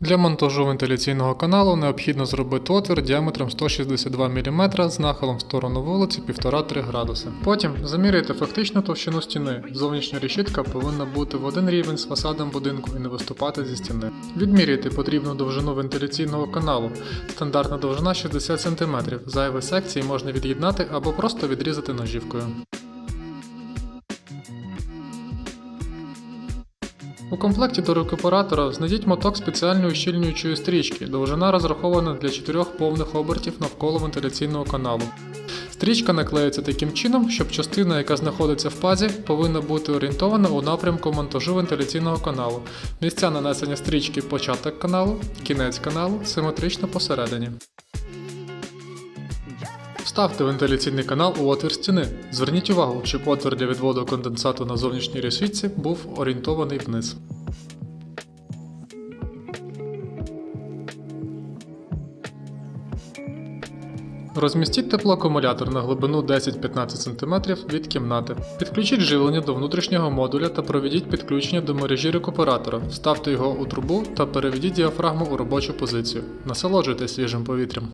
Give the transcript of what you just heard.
Для монтажу вентиляційного каналу необхідно зробити отвір діаметром 162 мм з нахилом в сторону вулиці 1,5-3 градуси. Потім заміряйте фактичну товщину стіни. Зовнішня решітка повинна бути в один рівень з фасадом будинку і не виступати зі стіни. Відміряйте потрібну довжину вентиляційного каналу. Стандартна довжина 60 см. Зайві секції можна від'єднати або просто відрізати ножівкою. У комплекті до рекуператора знайдіть моток спеціальної ущільнюючої стрічки. Довжина розрахована для 4 повних обертів навколо вентиляційного каналу. Стрічка наклеюється таким чином, щоб частина, яка знаходиться в пазі, повинна бути орієнтована у напрямку монтажу вентиляційного каналу. Місця нанесення стрічки початок каналу, кінець каналу, симетрично посередині. Вставте вентиляційний канал у отвір стіни. Зверніть увагу, щоб отвір для відводу конденсату на зовнішній решітці був орієнтований вниз. Розмістіть теплоакумулятор на глибину 10-15 см від кімнати. Підключіть живлення до внутрішнього модуля та проведіть підключення до мережі рекуператора. Вставте його у трубу та переведіть діафрагму у робочу позицію. Насолоджуйтесь свіжим повітрям.